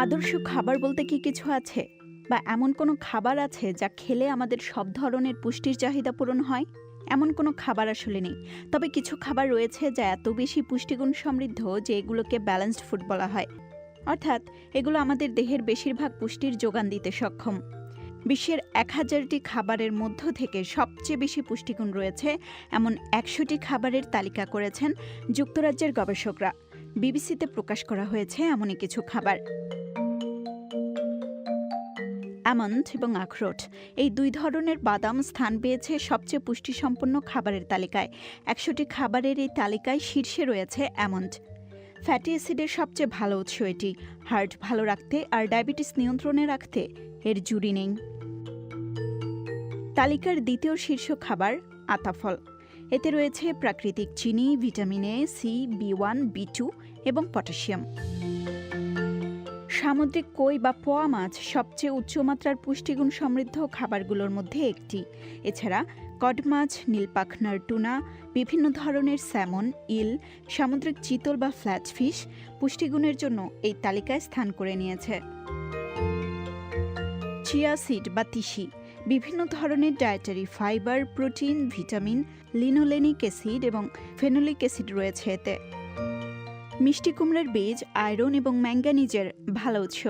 আদর্শ খাবার বলতে কি কিছু আছে? বা এমন কোনো খাবার আছে যা খেলে আমাদের সব ধরনের পুষ্টির চাহিদা পূরণ হয়? এমন কোনো খাবার আসলে নেই। তবে কিছু খাবার রয়েছে যা এত বেশি পুষ্টিগুণ সমৃদ্ধ যে এগুলোকে ব্যালেন্সড ফুড বলা হয়। অর্থাৎ এগুলো আমাদের দেহের বেশিরভাগ পুষ্টির যোগান দিতে সক্ষম। বিশ্বের এক হাজারটি খাবারের মধ্য থেকে সবচেয়ে বেশি পুষ্টিগুণ রয়েছে এমন একশোটি খাবারের তালিকা করেছেন যুক্তরাজ্যের গবেষকরা। বিবিসিতে প্রকাশ করা হয়েছে এমনই কিছু খাবার। অ্যামন্ড এবং আখরোট। এই দুই ধরনের বাদাম স্থান পেয়েছে সবচেয়ে পুষ্টিসম্পন্ন খাবারের তালিকায়। একশোটি খাবারের এই তালিকায় শীর্ষে রয়েছে অ্যামন্ড ফ্যাটি অ্যাসিডের সবচেয়ে ভালো উৎস এটি। হার্ট ভালো রাখতে আর ডায়াবেটিস নিয়ন্ত্রণে রাখতে এর জুড়ি নেই। তালিকার দ্বিতীয় শীর্ষ খাবার আতাফল। এতে রয়েছে প্রাকৃতিক চিনি, vitamin A C B one B two এবং পটাশিয়াম। সামুদ্রিক কই বা পোয়া মাছ সবচেয়ে উচ্চমাত্রার পুষ্টিগুণ সমৃদ্ধ খাবারগুলোর মধ্যে একটি। এছাড়া কড মাছ, নীলপাখনার টুনা, বিভিন্ন ধরনের স্যামন, ইল, সামুদ্রিক চিতল বা ফ্ল্যাট ফিশ পুষ্টিগুণের জন্য এই তালিকায় স্থান করে নিয়েছে। চিয়া সিড বা তিসি, বিভিন্ন ধরনের dietary fibre, protein, vitamin, linolenic acid এবং ফেনোলিক অ্যাসিড রয়েছে এতে। মিষ্টি কুমড়ার বীজ, আয়রন এবং ম্যাঙ্গানিজের ভালো উৎস।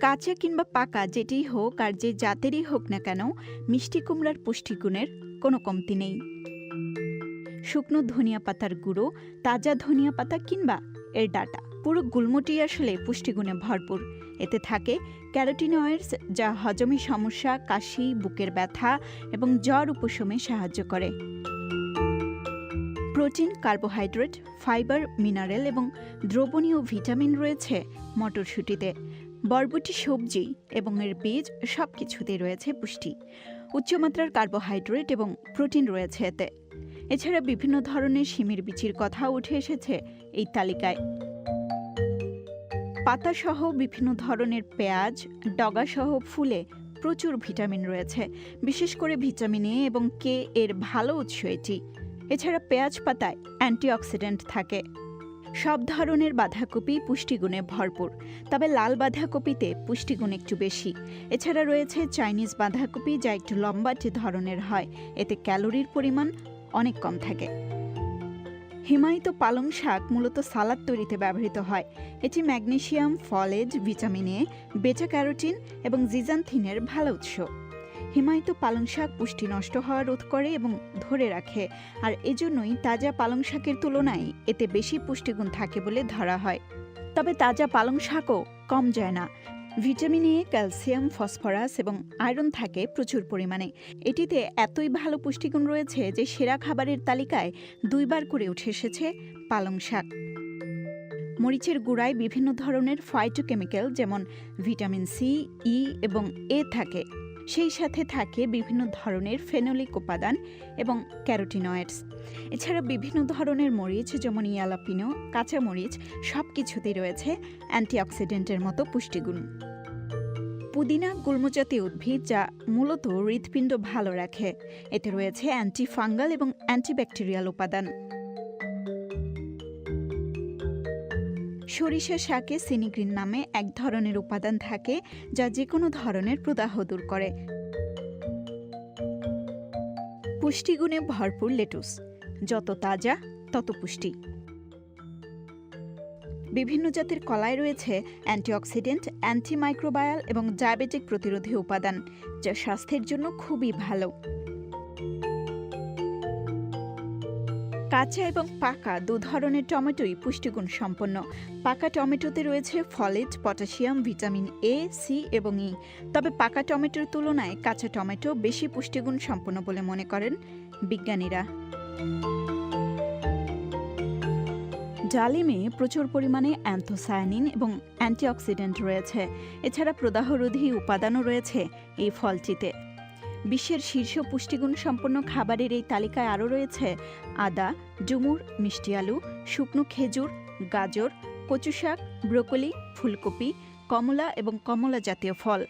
কাঁচা কিংবা পাকা যেটিই হোক আর যে জাতেরই হোক না কেন, মিষ্টি কুমড়ার পুষ্টিগুণের কোনো কমতি নেই। শুকনো ধনিয়া পাতার গুঁড়ো, তাজা ধনিয়া পাতা কিংবা এর ডাটা, পুরো গুলমটি আসলে পুষ্টিগুণে ভরপুর। এতে থাকে ক্যারোটিনয়েডস যা হজমে সমস্যা, কাশি, বুকের ব্যথা এবং জ্বর উপশমে সাহায্য করে। প্রোটিন, কার্বোহাইড্রেট, ফাইবার, মিনারেল এবং দ্রবণীয় ভিটামিন রয়েছে মটরশুঁটিতে। বরবটি সবজি এবং এর বীজ সব কিছুতেই রয়েছে পুষ্টি। উচ্চমাত্রার কার্বোহাইড্রেট এবং প্রোটিন রয়েছে এতে। এছাড়া বিভিন্ন ধরনের শিমের বিচির কথাও উঠে এসেছে এই তালিকায়। পাতাসহ বিভিন্ন ধরনের পেঁয়াজ, ডগাসহ ফুলে প্রচুর ভিটামিন রয়েছে। বিশেষ করে ভিটামিন এ এবং কে এর ভালো উৎস এটি। এছাড়া পেঁয়াজ পাতায় অ্যান্টিঅক্সিডেন্ট থাকে। সব ধরনের বাঁধাকপি পুষ্টিগুণে ভরপুর, তবে লাল বাঁধাকপিতে পুষ্টিগুণ একটু বেশি। এছাড়া রয়েছে চাইনিজ বাঁধাকপি যা একটু লম্বাটে ধরনের হয়, এতে ক্যালোরির পরিমাণ অনেক কম থাকে। হিমায়িত পালং শাক মূলত সালাদ তৈরিতে ব্যবহৃত হয়। এটি ম্যাগনেশিয়াম, ফলেজ, ভিটামিন এ, বেটা ক্যারোটিন এবং জিজানথিনের ভালো উৎস। হিমায়িত পালং শাক পুষ্টি নষ্ট হওয়া রোধ করে এবং ধরে রাখে। আর এজন্যই তাজা পালং শাকের তুলনায় এতে বেশি পুষ্টিগুণ থাকে বলে ধরা হয়। তবে তাজা পালং শাকও কম যায় না। ভিটামিন এ, ক্যালসিয়াম, ফসফরাস এবং আয়রন থাকে প্রচুর পরিমাণে। এটিতে এতই ভালো পুষ্টিগুণ রয়েছে যে সেরা খাবারের তালিকায় দুইবার করে উঠে এসেছে পালং শাক। মরিচের গুঁড়ায় বিভিন্ন ধরনের ফাইটোকেমিক্যাল যেমন ভিটামিন সি, ই এবং এ থাকে। সেই সাথে থাকে বিভিন্ন ধরনের ফেনোলিক উপাদান এবং ক্যারোটিনয়েডস। এছাড়া বিভিন্ন ধরনের মরিচ যেমন ইয়ালাপিনো, কাঁচামরিচ সব কিছুতেই রয়েছে অ্যান্টিঅক্সিডেন্টের মতো পুষ্টিগুণ। পুদিনা গুল্মজাতীয় উদ্ভিদ যা মূলত হৃৎপিণ্ড ভালো রাখে। এতে রয়েছে অ্যান্টিফাঙ্গাল এবং অ্যান্টিব্যাকটেরিয়াল উপাদান। সরিষা শাকে সিনিগ্রিন নামে এক ধরনের উপাদান থাকে যা যে কোনো ধরনের প্রদাহ দূর করে। পুষ্টিগুণে ভরপুর লেটুস, যত তাজা, তত পুষ্টি। বিভিন্ন জাতের কলায় রয়েছে অ্যান্টিঅক্সিডেন্ট, অ্যান্টিমাইক্রোবায়াল এবং ডায়াবেটিক প্রতিরোধী উপাদান, যা স্বাস্থ্যের জন্য খুবই ভালো। কাঁচা এবং পাকা দু ধরনের টমেটোই পুষ্টিগুণ সম্পন্ন। পাকা টমেটোতে রয়েছে folate, potassium, vitamin A C এবং ই তবে পাকা টমেটোর তুলনায় কাঁচা টমেটো বেশি পুষ্টিগুণ সম্পন্ন বলে মনে করেন বিজ্ঞানীরা। ডালিমে প্রচুর পরিমাণে অ্যান্থোসায়ানিন এবং অ্যান্টিঅক্সিডেন্ট রয়েছে। এছাড়া প্রদাহরোধী উপাদানও রয়েছে এই ফলটিতে। বিশ্বের শীর্ষ পুষ্টিগুণ সম্পন্ন খাবারের এই তালিকায় আরও রয়েছে আদা, ডুমুর, মিষ্টি আলু, শুকনো খেজুর, গাজর কচু শাক ব্রোকলি, ফুলকপি, কমলা এবং কমলা জাতীয় ফল।